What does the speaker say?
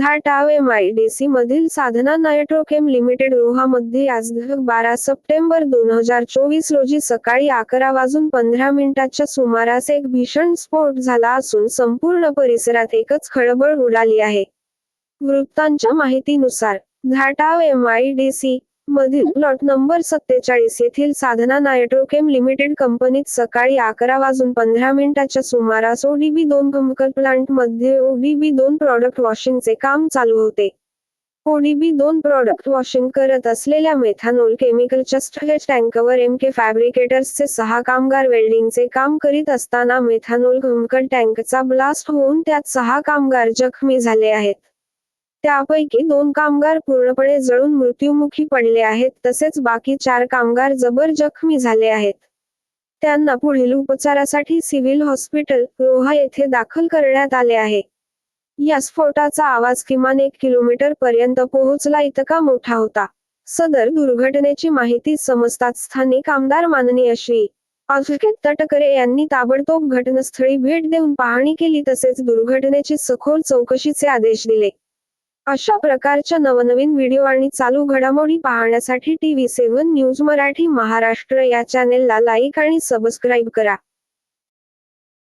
Dhatav MIDC मधील Sadhana नायट्रोकेम limited रोहामध्ये आज बारा सप्टेंबर दोन हजार चोवीस रोजी सकाळी अकरा वाजून पंधरा मिनिटाच्या सुमारास एक भीषण स्फोट झाला असून संपूर्ण परिसरात एकच खळबळ उडाली आहे. वृत्तांच्या माहितीनुसार धाटाव एमआयडीसी मधील प्लॉट नंबर सत्तेचाळीस येथील साधना नायट्रोकेम लिमिटेड कंपनीत सकाळी अकरा वाजून पंधरा मिनिटाच्या सुमारास ओडीबी दोन केमिकल प्लांटमध्ये ओडीबी दोन प्रॉडक्ट वॉशिंगचे काम चालू होते. ओडीबी दोन प्रॉडक्ट वॉशिंग करत असलेल्या मेथानोल केमिकलच्या स्टोरेज टँकवर एम के फॅब्रिकेटर्सचे सहा कामगार वेल्डिंगचे काम करीत असताना मेथानोल घुमकल टँकचा ब्लास्ट होऊन त्यात सहा कामगार जखमी झाले आहेत. त्यापैकी दोन कामगार पूर्णपणे जळून मृत्युमुखी पडले आहेत तसेच बाकी चार कामगार जबर जखमी झाले आहेत. त्यांना पुढील उपचारासाठी सिव्हिल हॉस्पिटल रोहा येथे दाखल करण्यात आले आहे. या स्फोटाचा आवाज किमान एक किलोमीटर पर्यंत पोहोचला इतका मोठा होता. सदर दुर्घटनेची माहिती समजताच स्थानिक आमदार माननीय श्री. अभिकेत तटकरे यांनी ताबडतोब घटनास्थळी भेट देऊन पाहणी केली तसेच दुर्घटनेची सखोल चौकशीचे आदेश दिले. अशा प्रकारच्या नवनवीन व्हिडिओ आणि चालू घडामोडी पाहण्यासाठी TV seven news Marathi Maharashtra या चॅनेलला लाईक आणि सबस्क्राईब करा.